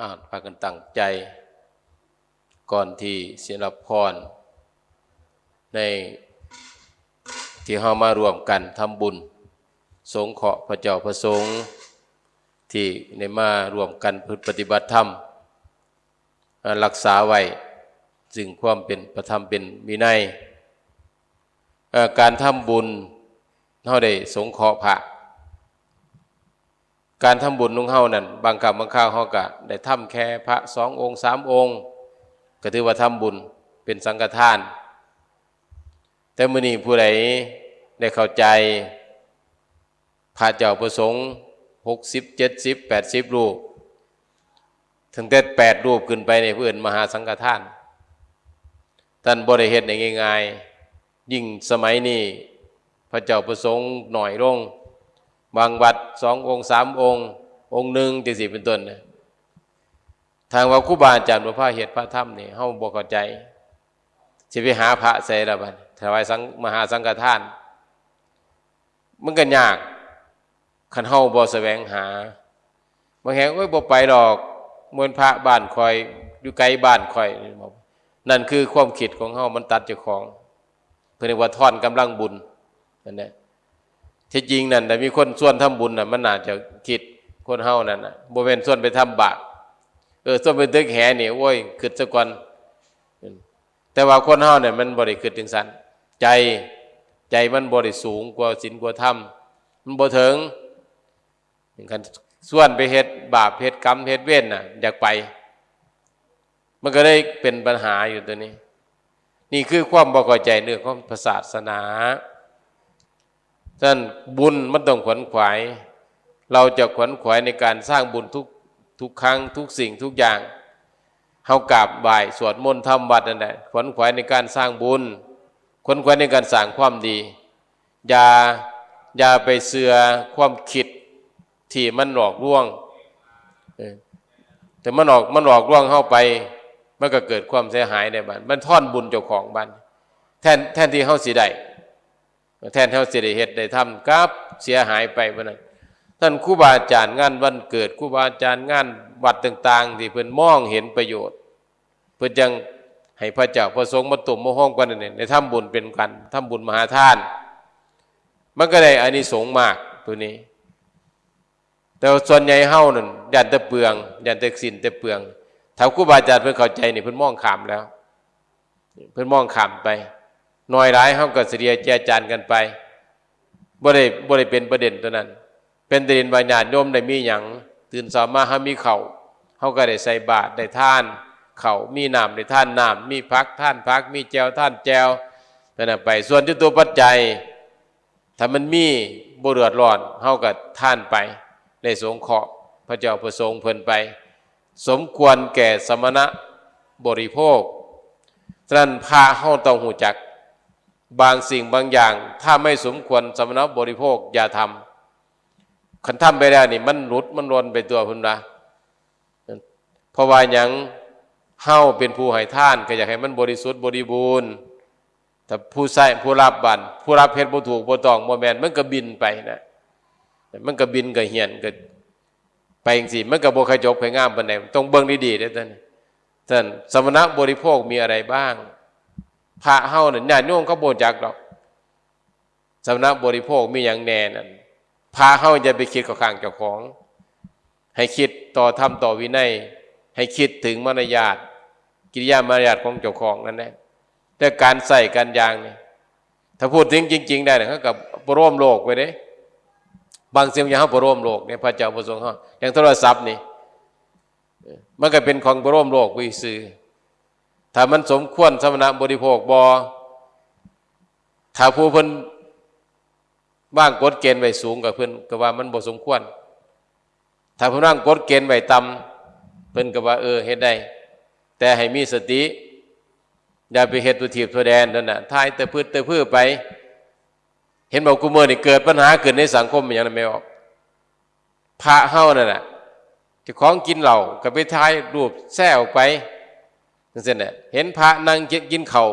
อานพากันตั้งใจ ก่อนที่เสียรับพร ในที่เฮามารวมกันทำบุญ สงเคราะห์พระเจ้าพระสงฆ์ที่ในมารวมกันพฤติปฏิบัติธรรม รักษาไว้ซึ่งความเป็นประธรรมเป็นวินัยการทำบุญเฮาได้สงเคราะห์พระ การทำบุญนุ่งเฮานั่นบางกับบางข้าวเฮากะได้ทำแค่พระสององค์สามองค์ ก็ถือว่าทำบุญเป็นสังฆทาน แต่มื่อนี้ผู้ใดได้เข้าใจพระเจ้าประสงค์หกสิบเจ็ดสิบแปดสิบรูปถึงแต่แปดรูปขึ้นไปในเพื่อนมหาสังฆทานท่านบริเหตุง่ายๆยิ่งสมัยนี้พระเจ้าประสงค์หน่อยลง บางวัดสององค์สามองค์ องค์หนึ่งจังสี่เป็นต้นนะทางว่าครูบาอาจารย์ว่าพระเหตุพระธรรมนี่เฮาบ่เข้าใจสิไปหาพระใส่ละบัดถวายสังมหาสังฆทาน มันก็ยากคันเฮาบ่แสวงหาบางแห่งโอ้ยบ่ไปดอกมวนพระบ้านคอยอยู่ไกลบ้านคอยนั่นคือความคิดของเฮามันตัดเจ้าของ เพื่อเรียกว่าทอนกำลังบุญนั่นแหละ ที่จริงนั่นแต่มีคนส่วนทำบุญน่ะมันน่าจะคิดคนเฮานั่นน่ะบ่แม่นส่วนไปทำบาปเออส่วนไปตึกแหนี่โอ้ยคิดซะก่อนแต่ว่าคนเฮาเนี่ยมันบ่ได้คิดถึงสันใจใจมันบ่ได้สูงกว่าศีลกว่าธรรมมันบ่ถึงคันส่วนไปเฮ็ดบาปเฮ็ดกรรมเฮ็ดเวรน่ะอยากไป มันก็ได้เป็นปัญหาอยู่ตัวนี้ นี่คือความบ่เข้าใจเรื่องของศาสนา ฉะนั้นบุญมันต้องขวนขวาย เราจะขวนขวายในการสร้างบุญทุกทุกครั้งทุกสิ่งทุกอย่างเฮากราบบ่ายสวดมนต์ทำวัดนั่นแหละขวนขวายในการสร้างบุญขวนขวายในการสร้างความดี อย่าอย่าไปเสือความคิดที่มันหลอกลวงแต่มันออกมันหลอกลวงเข้าไปมันก็เกิดความเสียหายในบ้านมันท่อนบุญเจ้าของบ้านแทนแทนที่เฮาสิได้ แทนเท่าสิริเหตุได้ทำกับเสียหายไปเพราะนั้นท่านครูบาอาจารย์งานวันเกิดครูบาอาจารย์งานวัดต่าง ๆ ที่เพิ่นมองเห็นประโยชน์ เพื่อจังให้พระเจ้าพระสงฆ์มาตุ่มมาห้องกันเนี่ยในทำบุญเป็นกันทำบุญมหาทาน มันก็ได้อานิสงส์มากตัวนี้ แต่ส่วนใหญ่เฮานั่นยันแต่เปลืองยันแต่สินแต่เปลืองถ้าครูบาอาจารย์เพิ่นเข้าใจนี่เพิ่นมองขามแล้ว เพิ่นมองขามไป น้อยร้ายเฮาก็เสียแจจานกันไปบ่ได้บ่ได้เป็นประเด็นตัวนั้น เป็นประเด็นว่าญาติโยมได้มีหยังตื่นเช้ามาเฮามีเข้าเฮาก็ได้ใส่บาตรได้ท่านเข้ามีน้ำได้ท่านน้ำมีพักท่านพัก มีแจวท่านแจวนั่นไป ส่วนที่ตัวปัจจัยถ้ามันมีบ่เดือดร้อนเฮาก็ท่านไปได้สงเคราะห์พระเจ้าประสงค์เพิ่นไป สมควรแก่สมณะบริโภคฉะนั้นพาเฮาต้องหูจัก บางสิ่งบางอย่าง ถ้าไม่สมควรสมณบริโภคอย่าทำคันทำไปแล้วนี่ มันหลุดมันรนไปตัวพุ่นนะเพราะว่าอย่างเฮาเป็นผู้ให้ท่าน ก็อยากให้มันบริสุทธิ์บริบูรณ์แต่ผู้ใส่ผู้รับบันผู้รับเพชรผู้ถูกผู้ตองบ่แมนมันก็บินไปนะมันก็บินก็เหียนก็ไปอย่างสิมันก็บ่ขจบไปงามปานใดต้องเบิ่งดีๆเด้อท่านท่านสมณบริโภคมีอะไรบ้าง พระเฮาเนี่ยญาติโยมเขาโบจักดอกสำนักบริโภคมีอย่างแน่นั่นพระเฮาจะไปคิดกับข้างเจ้าของ ให้คิดต่อธรรมต่อวินัย ให้คิดถึงมารยาทกิริยามารยาทของเจ้าของนั่นแหละแต่การใส่การยางเนี่ยถ้าพูดถึงจริง ๆ ได้เนี่ยเขากับปร่วมโลกไปเด้บางสิ่งอย่างเขาปร่วมโลกเนี่ยพระเจ้าประสงค์เขาอย่างโทรศัพท์นี่มันก็เป็นของปร่วมโลกวิซื้อ ถ้ามันสมควรสมณะบริโภคบอถ้าผู้เพิ่นบ้างกฎเกณฑ์ไว้สูงกับเพิ่นก็ว่ามันบ่สมควร ถ้าเพิ่นบ้างกฎเกณฑ์ไว้ต่ำเพิ่นก็ว่าเออเฮ็ดได้ แต่ให้มีสติ อย่าไปเฮ็ดตัวทีบตัวแดนนั่นน่ะทายแต่พืชแต่พืชไป เห็นบอกกูเมื่อนี่เกิดปัญหาเกิดในสังคมอย่างนั้นไม่ออกพระเฮานั่นน่ะจะของกินเหล่าก็ไปทายรูปแซ่ออกไป นั่นเนี่ยเห็นพระนั่งกินเขา่า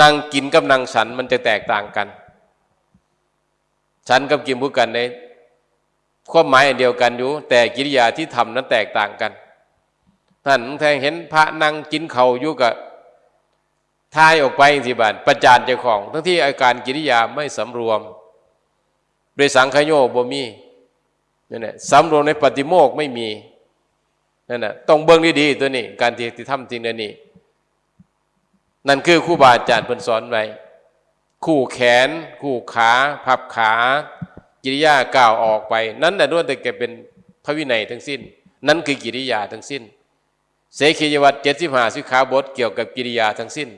นั่งกินกับนั่งฉันมันจะแตกต่างกัน ฉันกับกินพูดกันในความหมายเดียวกันอยู่ แต่กิริยาที่ทำนั้นแตกต่างกันท่านแทงเห็นพระนั่งกินเขาอยู่กับทายออกไปสิบานประจานเจ้าของ ทั้งที่อาการกิริยาไม่สำรวมโดยสังขโยบ่มีนั่นแหละสำรวมในปฏิโมกข์ไม่มี นั่นแหละต้องเบิ่งดีๆตัวนี้ การที่ที่ทำจริงนั่นนี่นั่นคือครูบาอาจารย์เพิ่นสอนไว้คู่แขน คู่ขาพับขากิริยาก้าวออกไป นั้นแต่ะล้วนแต่แกเป็นพระวินัยทั้งสิ้น นั่นคือกิริยาทั้งสิ้น เสขียวัตเจ็ดสิบห้าสิขาบทเกี่ยวกับกิริยาทั้งสิ้น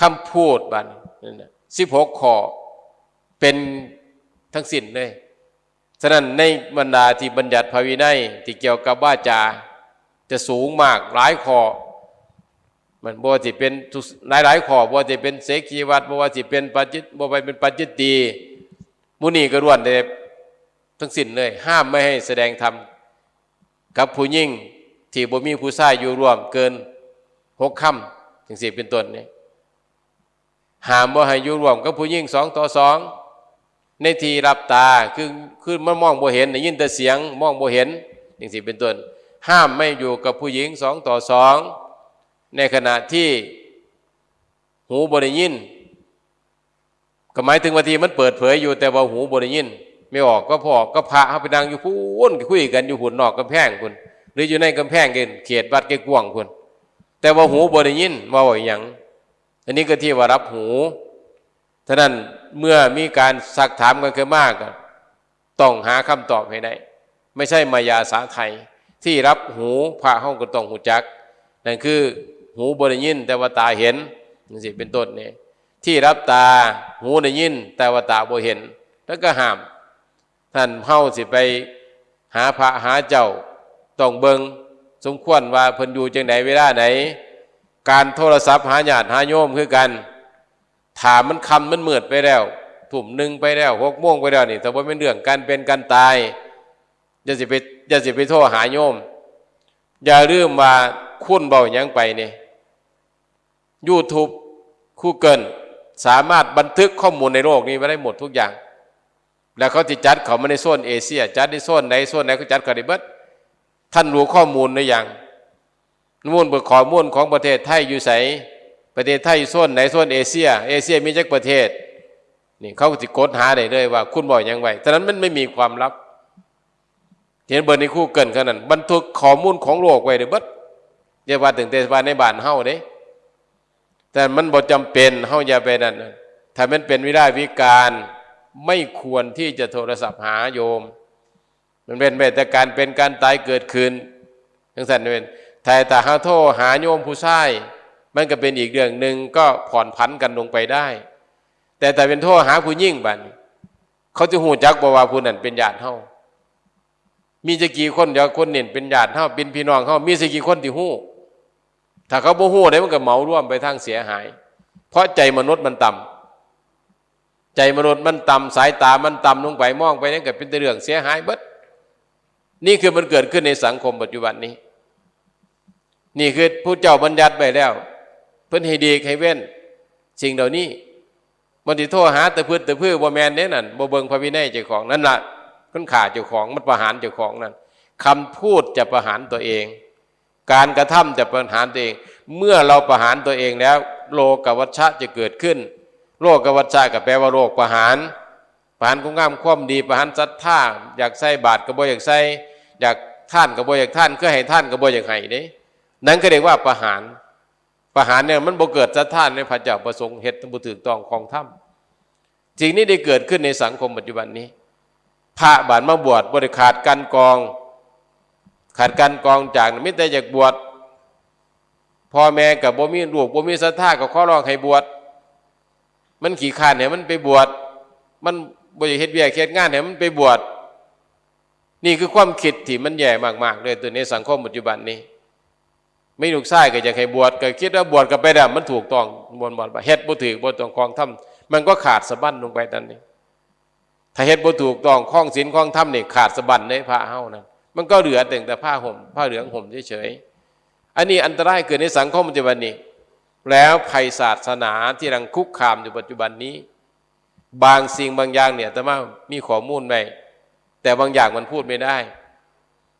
คำพูดบันนั่นสิบหกข้อเป็นทั้งสิ้นเลย ฉะนั้นในบรรดาที่บัญญัติภาวินัยที่เกี่ยวกับว่าจาจะสูงมากหลายข้อมันบ่ว่าสิเป็นหลายหลายข้อบ่ว่าสิเป็นเสขีวัตบ่ว่าสิเป็นปัจจิตบ่ว่าเป็นปัจจิตตีมุนีก็ล้วนแต่ทั้งสิ้นเลย ห้ามไม่ให้แสดงธรรมกับผู้ยิ่งที่บ่มีผู้ชายอยู่ร่วมเกินหกค่ำถึงสี่เป็นต้นนี่ห้ามบ่ให้อยู่ร่วมกับผู้ยิ่งสองต่อสอง ในทีรับตาคือคือมันมองบ่เห็นได้ยินแต่เสียงมองบ่เห็นถึงสี่เป็นต้นห้ามไม่อยู่กับผู้หญิงสองต่อสองในขณะที่หูบ่ได้ยินก็หมายถึงว่าทีมันเปิดเผยอยู่แต่ว่าหูบ่ได้ยินไม่ออกก็พอก็พระเขาไปนั่งอยู่พูนคุยกันอยู่หุ่นนอกกำแพงคุณหรืออยู่ในกำแพงกันเขตวัดแกกวางคุณแต่ว่าหูบ่ได้ยินว่าว่าอย่างอันนี้ก็ที่ว่ารับหู ฉะนั้นเมื่อมีการซักถามกันเกินมากต้องหาคำตอบให้ได้ ไม่ใช่มายาสาไทย ที่รับหูพระห้องก็ต้องหูจัก นั่นคือหูบ่ได้ยินแต่ว่าตาเห็นนี่สิเป็นต้นนี่ที่รับตาหูได้ยิน แต่ว่าตาบ่เห็น แล้วก็ห้าม ท่านเฮาสิไปหาพระหาเจ้าต้องเบิงสมควรว่าเพิ่นอยู่จังไหนเวลาไหน การโทรศัพท์หาญาติหาโยมคือกัน ถามมันคำมันเมือดไปแล้วถุ่มหนึ่งไปแล้วหกโมงไปแล้วนี่แต่ว่าเป็นเรื่องการเป็นการตายอย่าสิไปอย่าสิไปโทรหาโยม อย่าลืมว่าคุณเบายังไปนี่ยูทูบคู่เกินสามารถบันทึกข้อมูลในโลกนี้ไว้ได้หมดทุกอย่าง แล้วเขาจะจัดเขามาในโซนเอเชีย จัดในโซนไหนโซนไหนเขาจัดกันได้เบิดท่านรู้ข้อมูลหรือยังมูลเบิกข้อมูลของประเทศไทยอยู่ใส ประเทศไทยโซนไหนโซนเอเชีย เอเชียมีจักประเทศนี่เขาจะกดหาได้เลยว่าคุณบอกยังไงฉะนั้นมันไม่มีความลับเห็นเบอร์ในคู่เกินขนาดบันทึกข้อมูลของโลกไว้เด้เบิดอย่าว่าถึงแต่ว่าในบ้านเฮาเด้ แต่มันบ่จำเป็นเฮาอย่าไปนั่นน่ะถ้ามันเป็นวิได้วิการไม่ควรที่จะโทรศัพท์หาโยม มันเป็นไปแต่การเป็นการตายเกิดขึ้นทั้งสันเป็นแต่ถ้าหาโทรหาโยมผู้ชาย มันก็เป็นอีกเรื่องหนึ่งก็ผ่อนผันกันลงไปได้ แต่แต่เป็นโทรหาผู้ยิ่งบันเขาจะหูจักบอกว่าผู้นั้นเป็นญาติเฮามีจะกี่คนเดี๋ยวคนเน่นเป็นญาติเฮาเป็นพี่น้องเฮามีสักกี่คนที่หู้ ถ้าเขาบ่หู้ได้มันก็เหมาร่วมไปทางเสียหาย เพราะใจมนุษย์มันต่ำใจมนุษย์มันต่ำสายตามันต่ำลงไปมองไปนั่นก็เป็นแต่เรื่องเสียหายเบิดนี่คือมันเกิดขึ้นในสังคมปัจจุบันนี้ นี่คือผู้เจ้าบัญญัติไปแล้ว เพิ่นให้ดีให้เว้น สิ่งเหล่านี้มันที่โทษหาแต่พืชแต่พืชบ่แมนเด้นั่นบ่เบิงพระวินัยเจ้าของนั่นล่ะมันขาเจ้าของมันประหารเจ้าของนั่นคำพูดจะประหารตัวเอง การกระทำจะประหารตัวเอง เมื่อเราประหารตัวเองแล้ว โลกวัชชะจะเกิดขึ้น โลกวัชชะก็แปลว่าโลกประหารประหารคุ้งามความดีประหารศรัทธาอยากใส่บาตรก็บ่อยากใส่อยากท่านก็บ่อยากท่านก็ให้ท่านก็บ่อยากให้เด้นั่นก็เรียกว่าประหาร ประหารเนี่ยมันบ่เกิดศรัทธาในพระเจ้าประสงค์เหตุบุถือต้องของถ้ำสิ่งนี้ได้เกิดขึ้นในสังคมปัจจุบันนี้ พระบาทมาบวชบริขาดกันกอง ขาดการกองจากมิแต่อยากบวชพ่อแม่กับบ่มีลูกบ่มีศรัทธาก็ขอร้องให้บวชมันขี่ขานเนี่ยมันไปบวชมันบ่อยากเฮ็ดเวียกเฮ็ดงานเนี่ยมันไปบวชนี่คือความคิดที่มันแย่มากๆเลยตัวในสังคมปัจจุบันนี้ ไม่ลูกชายก็อยากให้บวชก็คิดว่าบวชกับไปดำมันถูกต้องบนบอลเฮ็ดบ่ถือบ่ต้องคลองทำมันก็ขาดสะบั้นลงไปตอนนี้ถ้าเฮ็ดบ่ถูกต้องคล้องศีลคล้องธรรมนี่ขาดสะบั้นในพระเฮานั้นมันก็เหลือแต่แต่ผ้าห่มผ้าเหลืองห่มเฉยๆอันนี้อันตรายเกิดในสังคมปัจจุบันนี้ แล้วภัยศาสนาที่รังคุกคามอยู่ปัจจุบันนี้ บางสิ่งบางอย่างเนี่ยแต่ว่ามีข้อมูลไว้แต่บางอย่างมันพูดไม่ได้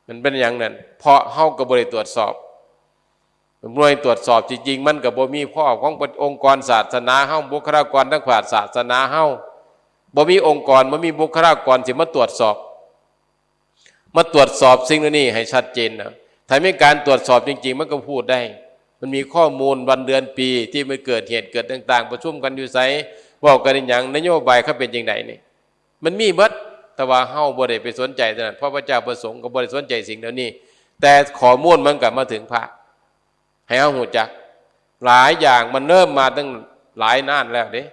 มันเป็นอย่างนั้น เพราะเฮากับบริตรวจสอบ หน่วยตรวจสอบจริงๆมันกับบ่มีพ่อขององค์กรศาสนาเฮาบุคลากรทางภาศาสนาเฮ้าบ่มีองค์กรบ่มีบุคลากรสิมาตรวจสอบ มาตรวจสอบสิ่งเหล่านี้ให้ชัดเจนนะถ้าไม่การตรวจสอบจริง ๆ มันก็พูดได้ มันมีข้อมูลวันเดือนปีที่มันเกิดเหตุเกิดต่าง ๆ ประชุมกันอยู่ไสบอกกันอย่างนโยบายเขาเป็นยังไงนี่มันมีเบิดแต่ว่าเฮ้าบ่ได้ไปสนใจนั้นเพราะพระเจ้าประสงค์ก็บ่ได้สนใจสิ่งเหล่านี้ แต่ข้อมูลมันกลับมาถึงพระ ให้เฮาหูจัก หลายอย่างมันเริ่มมาตั้งหลายนานแล้วเด้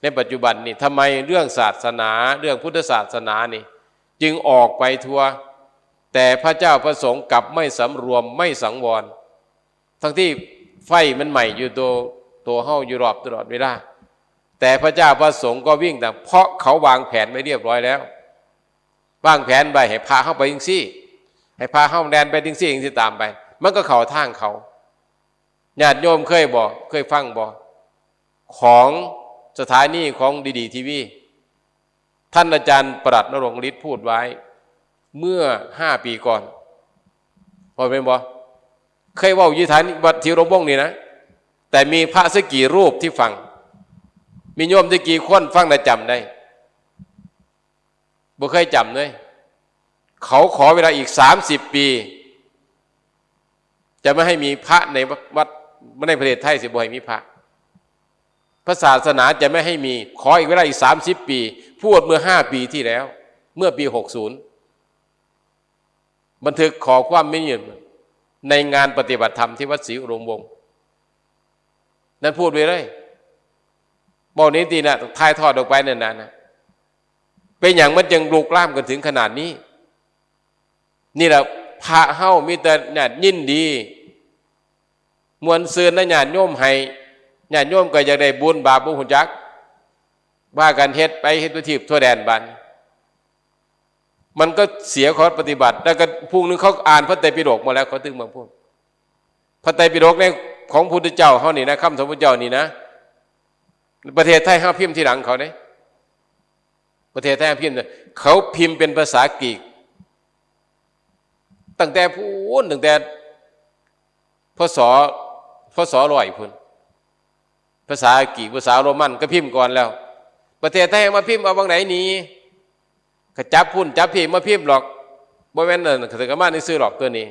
ในปัจจุบันนี่ทำไมเรื่องศาสนา เรื่องพุทธศาสนานี่ จึงออกไปทัวแต่พระเจ้าประสงค์กลับไม่สำรวมไม่สังวร ทั้งที่ไฟมันใหม่อยู่ตัวตัวเฮาอยู่รอบตลอดเวลาแต่พระเจ้าประสงค์ก็วิ่งแต่เพราะเขาวางแผนไว้เรียบร้อยแล้ว วางแผนไปให้พาเข้าไปยิงซี่ ให้พาเข้าแดนไปยิงซี่ยิงซี่ตามไป มันก็เข่าทางเขา ญาติโยมเคยบอกเคยฟังบอกของสถานีของดีดีทีวีท่านอาจารย์ประหลัดนรงฤทธิ์พูดไว้ เมื่อห้าปีก่อนพอเป็นบอเคยว่าอยู่ฐานวัดทิรบงนี่นะ แต่มีพระสักกี่รูปที่ฟัง มีโยมสักกี่คนฟังแต่จำได้บ่เคยจำเลย เขาขอเวลาอีกสามสิบปี จะไม่ให้มีพระในวัด ในประเทศไทยสิบ่ให้มีพระพระศาสนาจะไม่ให้มี ขออีกเวลาอีกสามสิบปี พูดเมื่อห้าปีที่แล้ว เมื่อปีหกศูนย์บันทึกขอความไม่ยืนในงานปฏิบัติธรรมที่วัดศรีอุดมวงศ์นั้นพูดไปเลยบอกนี้ตีนะทายทอดออกไปนานๆนะเป็นอย่างมันยังลุกล่ามกันถึงขนาดนี้ นี่แหละพระเฮ้ามีแต่ญาติยินดี มวลซืนและญาติโยมให้ญาติโยมก็อยากได้บุญบาปบุญหุจักว่ากันเฮ็ดไปเฮ็ดไปทีบทั่วแดนบันมันก็เสียคอร์สปฏิบัติ แล้วก็พุ่งนึงเขาอ่านพระไตรปิฎกมาแล้วเขาถึงมาพูดพระไตรปิฎกในของพุทธเจ้าเขานี่นะคำสมพุทธเจ้านี่นะ ประเทศไทยห้าพิมพ์ที่หลังเขาเนี่ยประเทศไทยห้าพิมพ์เนี่ยเขาพิมพ์เป็นภาษากรีก ตั้งแต่พูนตั้งแต่พศ พศร้อยพุ่นภาษากรีกภาษาโรมันก็พิมพ์ก่อนแล้ว ประเทศไทยมาพิมพ์เอาบางไหนนี้ขจับพุ่นจับพิมพ์มาพิมพ์หรอกบ่แม่นเนินถึงกับมาในซื้อหรอกตัวนี้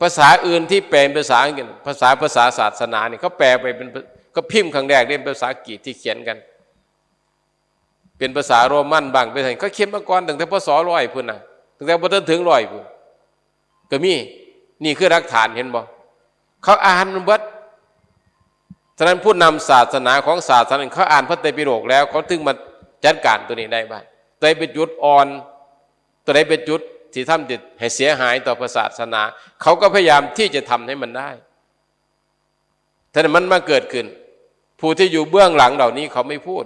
ภาษาอื่นที่แปลเป็นภาษาอังกฤษภาษาภาษาศาสนาเนี่ยเขาแปลไปเป็นก็พิมพ์ครั้งแรกเรียนภาษากรีกที่เขียนกัน เป็นภาษาโรมันบางไปทางเขาเขียนมาก่อนตั้งแต่พศร้อยพุ่นนะตั้งแต่พอถึงร้อยพุ่นก็มีนี่คือรักฐานเห็นบ่ เขาอ่านมันเบิดฉะนั้นผู้นำศาสนาของศาสนาเขาอ่านพระไตรปิฎกแล้วเขาถึงมาจัดการตัวนี้ได้บ้างตัวใดเป็นจุดอ่อน ตัวใดเป็นจุดที่ทำจิตให้เสียหายต่อศาสนา เขาก็พยายามที่จะทำให้มันได้แต่มันมาเกิดขึ้น ผู้ที่อยู่เบื้องหลังเหล่านี้เขาไม่พูด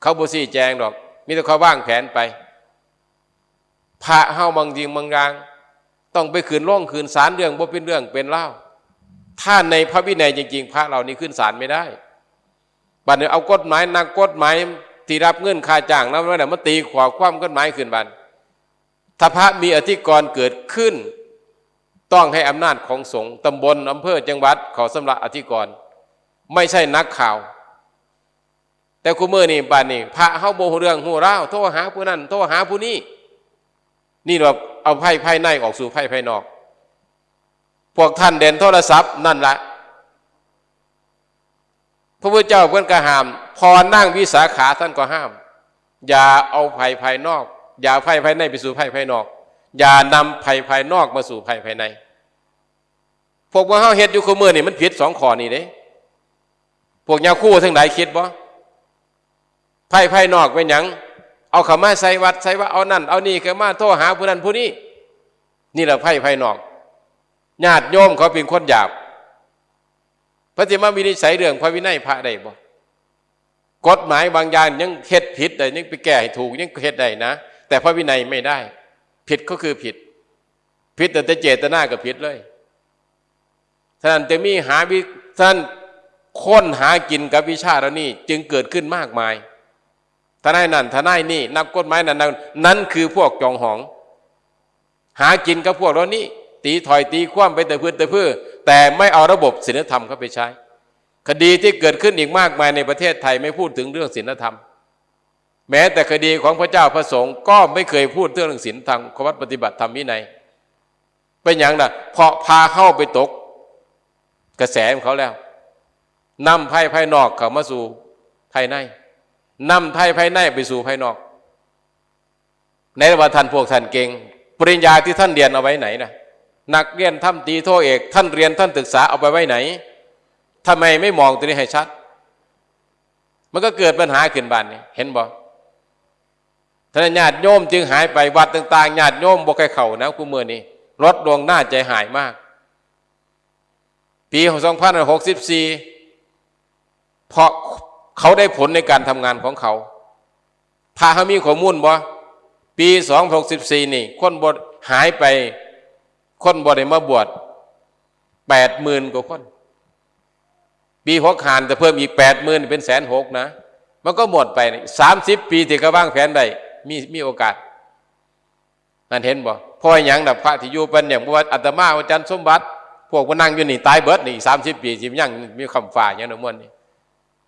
เขาบุษีแจงหรอก มีแต่เขาว่างแผนไป พระเฮาบางจริงบางอย่าง ต้องไปขืนร่องขืนสารเรื่องบ่เป็นเรื่องเป็นเล่า ถ้าในพระวินัยจริง ๆ พระเหล่านี้ขึ้นศาลไม่ได้บัดนี้เอากฎหมายนักกฎหมายที่รับเงินค่าจ้างแล้วนั่นมาตีขวาความกฎหมายขึ้นบันถ้าพระมีอธิกรณ์เกิดขึ้น ต้องให้อำนาจของสงฆ์ตำบลอำเภอจังหวัดขอสำหรับอธิกรณ์ไม่ใช่นักข่าว แต่คุณเมื่อนี่บานนี่พระเฮาโบเรื่องหัวเร้าโทรหาผู้นั้นโทรหาผู้นี้นี่เราเอาไพ่ไพ่ในออกสู่ไพ่ไพ่นอก วกท่านเด่นโทรศัพท์นั่นละพระพุทธเจ้าเพื่อนก็ห้าม พอนั่งวิสาขาท่านก็ห้าม อย่าเอาไผ่ภายนอก อย่าไผ่ภายในไปสู่ไผ่ภายนอก อย่านำไผ่ภายนอกมาสู่ไผ่ภายใน พวกว่าเฮาเฮ็ดอยู่คู่มือนี่มันผิดสองข้อนี่เด้พวกยาคู่ทั้งหลายคิดบ่ไผ่ภายนอกเป็นหยังเอาขามาใส่วัดใส่ว่าเอานั่น เอานี่ขามาโทรหาผู้นั้นผู้นี้ นี่แหละไผ่ภายนอก ญาติโยมเขาเป็นคนหยาบพระเจ้ามาวินิจฉัยเรื่องพระวินัยพระได้บ่กฎหมายบางอย่างยังเฮ็ดผิดได้ยังไปแก้ให้ถูกยังเฮ็ดได้นะ แต่พระวินัยไม่ได้ ผิดก็คือผิด ผิดแต่เจตนาก็ผิดเลยท่านจะมีหาวิท่านค้นหากินกับวิชาเรานี่จึงเกิดขึ้นมากมายทนายนั่นทนายนี่นักกฎหมายนั่นนั่นคือพวกจองหอง หากินกับพวกเรานี่ ตีถอยตีคว่ำไปแต่พื้นแต่พื้นแต่ไม่เอาระบบศีลธรรมเข้าไปใช้ คดีที่เกิดขึ้นอีกมากมายในประเทศไทยไม่พูดถึงเรื่องศีลธรรม แม้แต่คดีของพระเจ้าพระสงฆ์ก็ไม่เคยพูดเรื่องศีลธรรมขวัตปฏิบัติธรรมวินัยเป็นอย่างน่ะเพราะพาเข้าไปตก กระแสของเขาแล้วนำไพ่ภายนอกเข้ามาสู่ภายในนำไพ่ภายในไปสู่ภายนอก ในว่าท่านพวกท่านเก่งปริญญาที่ท่านเรียนเอาไว้ไหนนะ นักเรียนท่านตีโทเอก ท่านเรียนท่านศึกษาเอาไปไว้ไหนทำไมไม่มองตัวนี้ให้ชัด มันก็เกิดปัญหาขึ้นบ้านนี่เห็นบ่ท่านญาติโยมจึงหายไปวัดต่างๆญาติโยมบ่ใครเข่านะกูเมื่อนี้ลดลงหน้าใจหายมาก ปี2564เพราะเขาได้ผลในการทำงานของเขาพาเขามีข้อมูลบ่ปี264นี่ คนบดหายไป คนบดได้มาบวช80,000กว่าคน ปีหกหานแต่เพิ่มอีก80,000เป็นแสนหกนะ มันก็หมดไปสามสิบปีที่กระว่างแผนได้มีมีโอกาสนั่นเห็นบ่พ่อย่างดับพระที่อยู่เป็นอย่างว่าอาตมาอาจารย์สมบัติ พวกมานั่งอยู่นี่ตายเบิดนี่สามสิบปีสิยังมีคำฝ่าอย่างนั้นมันนี่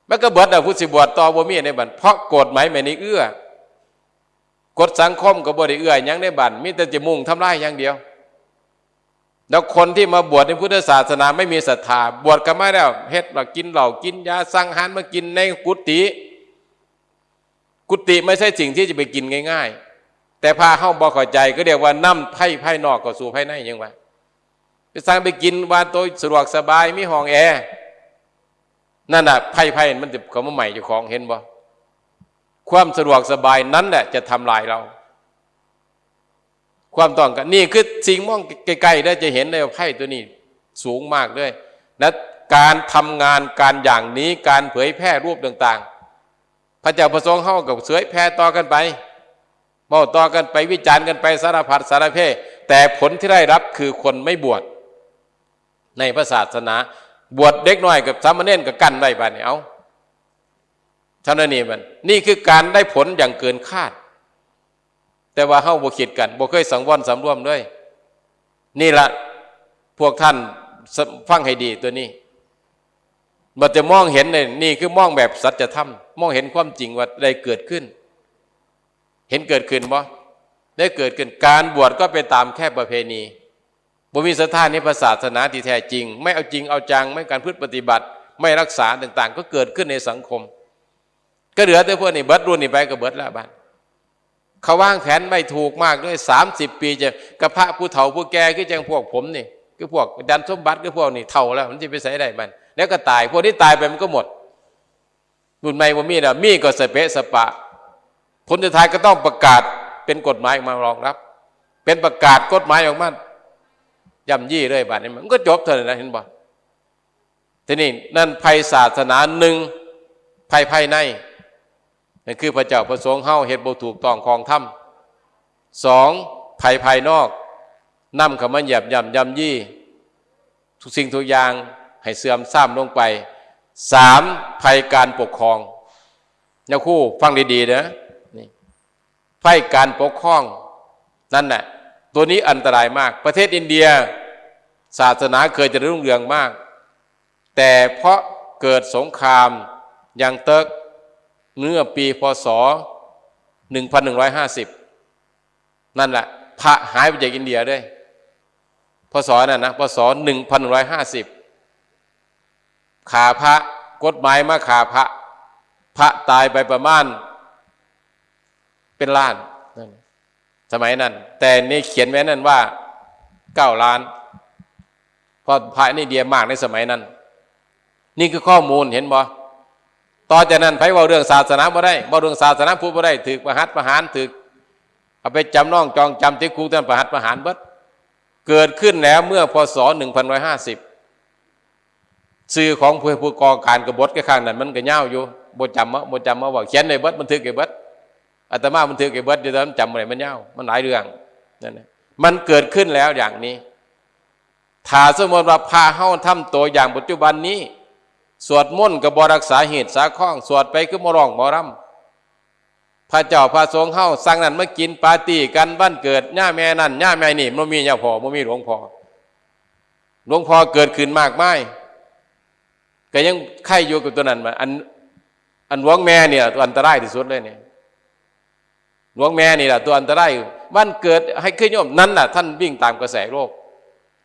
มันก็เบิดอะพุทธิบวชต่อบ่มีในบันเพราะกฎหมายไม่ได้เอื้อกฎสังคมก็บ่ได้เอื้อยังในบันมีแต่จะมุ่งทำลายอย่างเดียว แล้วคนที่มาบวชในพุทธศาสนาไม่มีศรัทธา บวชกันมาแล้วเฮ็ดว่ากินเหล้ากินยาสั่งหารมากินในกุฏิกุฏิไม่ใช่สิ่งที่จะไปกินง่าย ๆ แต่พาเข้าบ่เข้าใจก็เรียกว่าน้ำไผ่ไผ่นอกก็สู่ไผ่ในยังไงไปสั่งไปกินวานตัวสะดวกสบายมีห้องแอร์นั่นน่ะไผ่ไผ่มันจะเขามาใหม่เจ้าของเห็นบ่ความสะดวกสบายนั้นแหละจะทำลายเรา ความต้องการนี่คือสิ่งมองไกลๆได้จะเห็นเลยว่าไพ่ตัวนี้สูงมากด้วยและการทำงานการอย่างนี้การเผยแพร่รูปต่าง ๆ พระเจ้าประสงค์เข้ากับเสยแพร่ต่อกันไปเมาต่อกันไปวิจารณ์กันไปสารพัดสารเพแต่ผลที่ได้รับคือคนไม่บวชในพระศาสนา บวชเด็กน้อยกับสามเณรกับกันได้บ้านเนี่ยเอาท่านนนี่มันนี่คือการได้ผลอย่างเกินคาด แต่ว่าเฮาบ่คิดกันบ่เคยสังวรสำรวมด้วยนี่ละพวกท่านฟังให้ดีตัวนี้มันจะมองเห็นเนี่ยนี่คือมองแบบสัจธรรมมองเห็นความจริงว่าได้เกิดขึ้น เห็นเกิดขึ้นบ่ได้เกิดขึ้นการบวชก็เป็นตามแค่ประเพณีบ่มีสถานในศาสนาที่แท้จริง ไม่เอาจริงเอาจังไม่การพืชปฏิบัติ ไม่รักษาต่าง ๆ ก็เกิดขึ้นในสังคม ก็เหลือแต่พวกนี้เบิดรุ่นนี้ไปก็เบิดแล้วบ้าน เขาวางแผนไม่ถูกมากด้วยสามสิบปีจะกระพระผู้เฒ่าผู้แก่คือจังพวกผมนี่คือพวกดันสมบัติคือพวกนี่เฒ่าแล้ว มันจะไปใส่ได้มัน แล้วก็ตาย พวกที่ตายไปมันก็หมดรุ่นใหม่ว่ามีนะมีก็สเปะสปะ ผลสุดท้ายก็ต้องประกาศเป็นกฎหมายออกมารองรับ เป็นประกาศกฎหมายออกมาย่ำยี่เลยบาดนี้มันก็จบเท่านั้นนะเห็นบ่ทีนี้นั่นภัยศาสนาหนึ่งภัยภายใน นั่นคือพระเจ้าประสงค์เฮาเหตุบ่ถูกต้องของธรรมสองภัยภายนอกนำคำมันหยาบย่ำย่ำยี่ ทุกสิ่งทุกอย่างให้เสื่อมซ้ำลงไปสามภัยการปกครองเนี่ยคู่ฟังดีๆนะนี่ภัยการปกครองนั่นแหละตัวนี้อันตรายมาก ประเทศอินเดีย ศาสนาเคยจะรุ่งเรืองมาก แต่เพราะเกิดสงครามอย่างเติร์ก เมื่อปีพศ 1150 นั่นแหละพระหายไปจากอินเดียด้วยพศนั่นนะพศ 1150 ขาพระกฎหมายมาขาพระ พระตายไปประมาณ เป็นล้านนั่นสมัยนั้น แต่นี่เขียนไว้นั่นว่าเก้าล้านเพราะพระนี่เดียมากในสมัยนั้น นี่คือข้อมูลเห็นบ่ ต่อจากนั้นไผว่าเรื่องศาสนาบ่ได้บ่เรื่องศาสนาพูดบ่ได้ถือประหัตประหารถือเอาไปจำน้องจองจำที่คุกท่านประหัตประหารเบิดเกิดขึ้นแล้วเมื่อพศ1150สื่อของผู้ผู้ก่อการกบฏก็ข้างนั้นมันก็เน่าอยู่บ่จำมาบ่จำมาว่าเขียนในเบิดบันทึกไอ้เบิดอาตมาบันทึกไอ้เบิดเดี๋ยวนั้นจำอะไรมันเน่ามันหลายเรื่องนั่นมันเกิดขึ้นแล้วอย่างนี้ถ้าสมมติว่าพาเฮาทำตัวอย่างปัจจุบันนี้ สวดมนต์กับบรักษาเหตุสาข้อง สวดไปคือมร้องมรำพระเจ้าพระสงฆ์เฮาสั่งนั้นมากินปาร์ตี้กันวันเกิดย่าแม่นั่นย่าแม่นี่มันมีย่าพ่อมันมีหลวงพ่อหลวงพ่อเกิดขึ้นมากมายก็ยังไข่อยู่กับตัวนั้นมาอันอันหลวงแม่เนี่ยตัวอันตรายที่สุดเลยเนี่ยหลวงแม่นี่แหละตัวอันตรายวันเกิดให้ขึ้นโยมนั้นน่ะท่านวิ่งตามกระแสโลก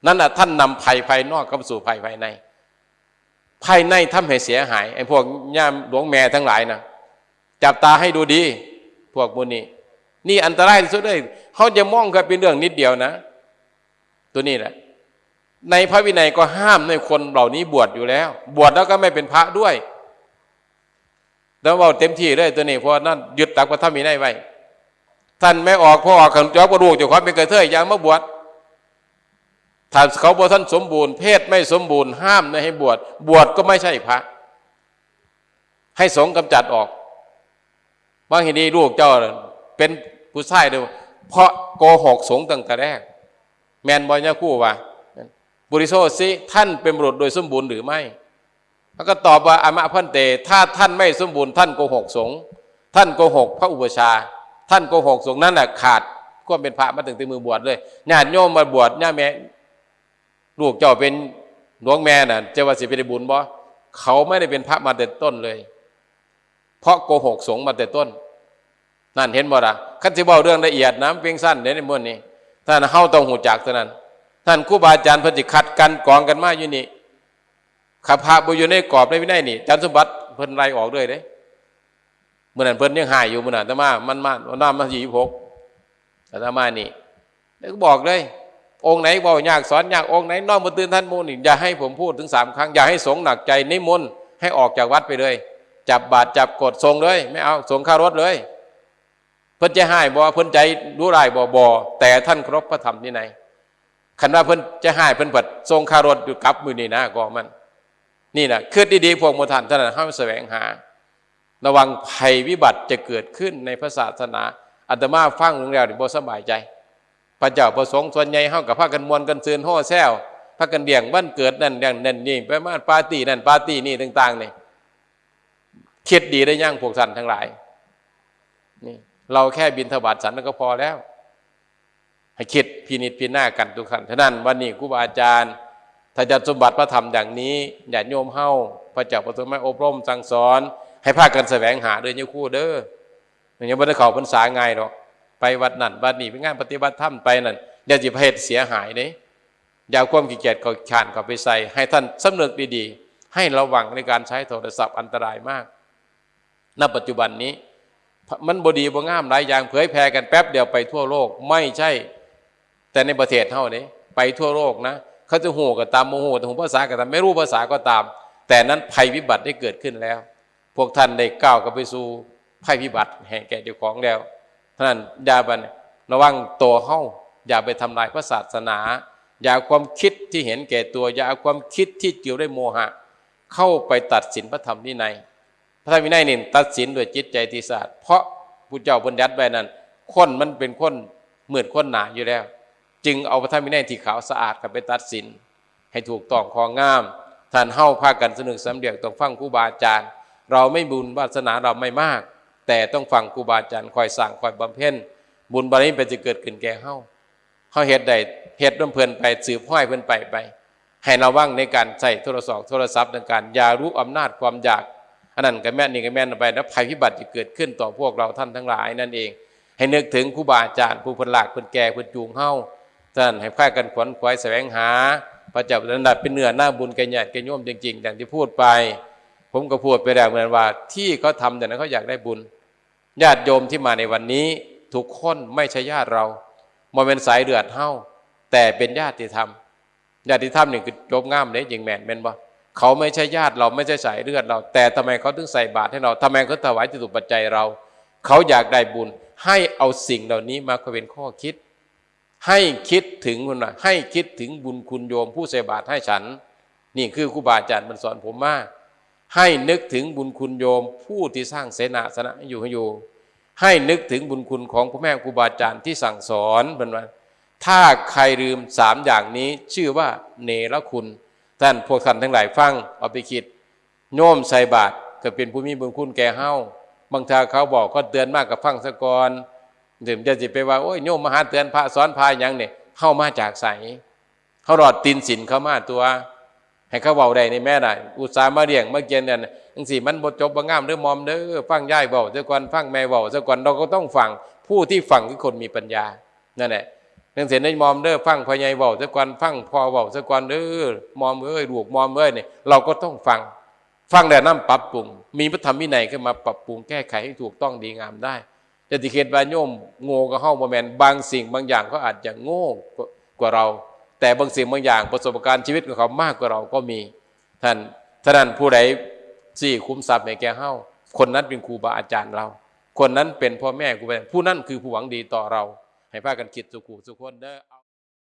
นั้นน่ะท่านนำภัยภายนอกเข้าสู่ภัยภายใน ภายในทำให้เสียหายไอ้พวกย่ามหลวงแม่ทั้งหลายนะจับตาให้ดูดี พวกมุนี้นี่อันตรายที่สุดเลยเขาจะมองกันเป็นเรื่องนิดเดียวนะ ตัวนี้แหละ ในพระวินัยก็ห้ามในคนเหล่านี้บวชอยู่แล้ว บวชแล้วก็ไม่เป็นพระด้วยแล้วเอาเต็มที่เลยตัวนี้เพราะนั่นยึดตักพระธรรมวินัยไว้ท่านไม่ออกพอออกขันจอบกระดูกเจ้าความเป็นกระเทยอย่างมาบวช ถ้าเขาบอกท่านสมบูรณ์เพศไม่สมบูรณ์ห้ามไม่ให้บวชบวชก็ไม่ใช่พระ ให้สงฆ์กำจัดออกบางทีนี้ลูกเจ้าเป็นผู้ชายเดียวเพราะโกหกสงฆ์ตั้งแต่แรก แมนบอยเนี่ยคู่ว่าบุริโซซิท่านเป็นบุรุษโดยสมบูรณ์หรือไม่แล้วก็ตอบว่าอามะพันเต ถ้าท่านไม่สมบูรณ์ท่านโกหกสงฆ์ท่านโกหกพระอุปชา ท่านโกหกสงฆ์นั่นแหละขาดก็เป็นพระมาถึงตีมือบวชเลยญาติโยมมาบวชญาแม่ ลูกเจ้าเป็นหลวงแม่น่ะเจะว่าสิเป็นบุญบ่เขาไม่ได้เป็นพระมาแต่ต้นเลย เพราะโกหกสงฆ์มาแต่ต้น นั่นเห็นบ่ละคันสิเว้าเรื่องละเอียดนะเพียงสั้นเด้ในมื้อนี้ท่านเฮาต้องหูจักเท่านั้น ท่านครูบาอาจารย์เพิ่นสิขัดกันกองกันมาอยู่นี่ข้าพระบ่อยู่ในกรอบในวินัยนี่จารย์สมบัติเพิ่นไล่ออกเลยเด้มื้อนั้นเพิ่นยังหายอยู่เมื้อนั้นอาตมามันมาวันนั้นมา26อาตมานี่แล้วก็บอกเลย องค์ไหนบอกยากสอนยากองค์ไหนน้อมมาตื่นท่านมูลนี่อย่าให้ผมพูดถึงสามครั้งอย่าให้สงหนักใจนิมนต์ให้ออกจากวัดไปเลย จับบาตรจับกดทรงเลย ไม่เอาสงค่ารถเลย เพิ่นจะให้บ่เพิ่นใจรู้ไรบ่บ่แต่ท่านครบพระธรรมนี่ไหนคันว่าเพิ่นจะให้เพิ่นปัดทรงคารถอยู่กับมือนี่นะก็มัน นี่นะคือดีๆพวกโมทันท่านห้ามแสวงหา ระวังภัยวิบัติจะเกิดขึ้นในพระศาสนาอาตมาฟังเรื่องแล้วบ่สบายใจ พระเจ้าประสงค์ส่วนใหญ่เฮากับพากันมวนกันซืนห่อแซวพากันเดี่ยงวันเกิดนั่นอย่างนั่นนี่ไปมาปาร์ตี้นั่นปาร์ตี้นี่ต่างๆนี่คิดดีได้ย่างพวกท่านทั้งหลายนี่เราแค่บินทบาทสันก็พอแล้ว ให้คิดพินิจพิจารณากันทุกขันท่านนั่นวันนี้ครูบาอาจารย์ ถ้าจะสมบัติพระธรรมอย่างนี้ญาติโยมเฮาพระเจ้าประสงค์ไม่อบรมสั่งสอน ให้พากันแสวงหาเดินยคู่เด้ออย่างนี้ไม่ได้เขาพรรษาง่ายหรอก ไปวัดนั่นวัดนี้เป็นงานปฏิบัติธรรมไปนั่นอย่าจิเพศเสียหายเด้อย่าความขี้เกียจก็ขานเขาไปใส่ ให้ท่านสำนึกดีๆ ให้ระวังในการใช้โทรศัพท์อันตรายมาก ณ ปัจจุบันนี้ มันบดีบ่งามหลายอย่างเผยแพร่กันแป๊บเดียวไปทั่วโลกไม่ใช่ แต่ในประเทศเท่านี้ไปทั่วโลกนะเขาจะหูก็ตามโมโหแต่หูภาษาก็ตามไม่รู้ภาษาก็ตาม แต่นั้นภัยวิบัติได้เกิดขึ้นแล้ว พวกท่านได้ก้าวกันไปสู่ภัยพิบัติแห่งแก่เจ้าของแล้ว ท่านอย่าบันระวังตัวเฮ้าอย่าไปทำลายพระศาสนา อย่าความคิดที่เห็นแก่ตัว อย่าเอาความคิดที่เกี่ยวด้วยโมหะ เข้าไปตัดสินพระธรรมวินัยพระธรรมวินัยนี่ตัดสินโดยจิตใจที่สะอาดเพราะผู้เจ้าบัญญัติไว้นั้นคนมันเป็นคนเหมือนคนหนาอยู่แล้ว จึงเอาพระธรรมวินัยที่ขาวสะอาดกับไปตัดสิน ให้ถูกต้องของงามท่านเฮ้าพากันสนึกสำเดียกต้องฟังครูบาอาจารย์ เราไม่บุญวาสนาเราไม่มาก แต่ต้องฟังครูบาอาจารย์คอยสั่งคอยบำเพ็ญบุญบารมีเป็นจะเกิดขึ้นแก่เฮาเฮาเหตุใดเหตุร่มเพลินไปสืบห้อยเพลินไปไป ให้เราว่างในการใช้โทรศัพท์โทรศัพท์ในการอย่ารู้อำนาจความอยากอันนั้นก็แม่นนี่ก็แม่นไปแล้วภัยพิบัติจะเกิดขึ้นต่อพวกเราท่านทั้งหลายนั่นเอง ให้นึกถึงครูบาอาจารย์ผู้พลหลากผู้แก่ผู้จูงเฮ้าท่านให้พากันขวนขวายแสวงหาพระเจ้าระดับเป็นเนื้อหน้าบุญแก่ญาติแก่โยมจริงๆอย่างที่พูดไป ผมก็พูดไปแล้วเหมือนว่า ที่เขาทำแต่นั้นเขาอยากได้บุญ ญาติโยมที่มาในวันนี้ทุกคนไม่ใช่ญาติเรามันเป็นสายเดือดเฮาแต่เป็นญาติธรรม ญาติธรรมนี่คือจบง่ามเลยยิงแมนเป็นบ่เขาไม่ใช่ญาติเราไม่ใช่สายเลือดเรา แต่ทำไมเขาถึงใส่บาตรให้เราทำไมเขาถวายจตุปัจจัยเรา เขาอยากได้บุญ ให้เอาสิ่งเหล่านี้มาเป็นข้อคิด ให้คิดถึงคุณนะให้คิดถึงบุญคุณโยมผู้ใส่บาตรให้ฉัน นี่คือครูบาอาจารย์มันสอนผมมาก ให้นึกถึงบุญคุณโยม ผู้ที่สร้างเสนาสนะอยู่ให้อยู่ ให้นึกถึงบุญคุณของพ่อแม่ครูบาอาจารย์ที่สั่งสอนเป็นว่าถ้าใครลืมสามอย่างนี้ชื่อว่าเนรคุณ ท่านพวกท่านทั้งหลายฟังเอาไปคิด โน้มใส่บาตรก็เป็นผู้มีบุญคุณแก่เฮาบางทาเขาบอกก็เตือนมากกับฟังสะกอนถึงจะจิไปว่าโอ้ยโยมมหาเตือนพระสอนพาอย่างเนี่ยเข้ามาจากใสเขารอดตีนสินเข้ามาตัว ให้เขาเบาได้ในแม่ได้อุตส่าห์มาเลี้ยงมาเกียนเนี่ยจังสิมันบทจบบ่งงามเด้อมอมเด้อฟังย่ายเบาซะก่อนฟังแม่เบาซะก่อนเราก็ต้องฟังผู้ที่ฟังคือคนมีปัญญานั่นแหละจังเสียในมอมเด้อฟังพ่อใหญ่เบาซะก่อนฟังพ่อเบาซะก่อนเด้อมอมเอ้ยลูกมอมเอ้ยเนี่ยเราก็ต้องฟัง ฟังแต่น้ำปรับปรุง มีพระธรรมวินัยขึ้นมาปรับปรุงแก้ไขให้ถูกต้องดีงามได้จะติเขตบาโยมโง่กับเฮาบ่แมนบางสิ่งบางอย่างเขาอาจจะโง่กว่าเรา แต่บางสิ่งบางอย่างประสบการณ์ชีวิตของเขามากกว่าเราก็มีท่านท่านั้นผู้ใดสี่คุ้มทรัพย์ในแก่เฮ้าคนนั้นเป็นครูบาอาจารย์เรา คนนั้นเป็นพ่อแม่ครูบาผู้นั้นคือผู้หวังดีต่อเรา ให้พากันคิดสุขุสุขคนเด้อ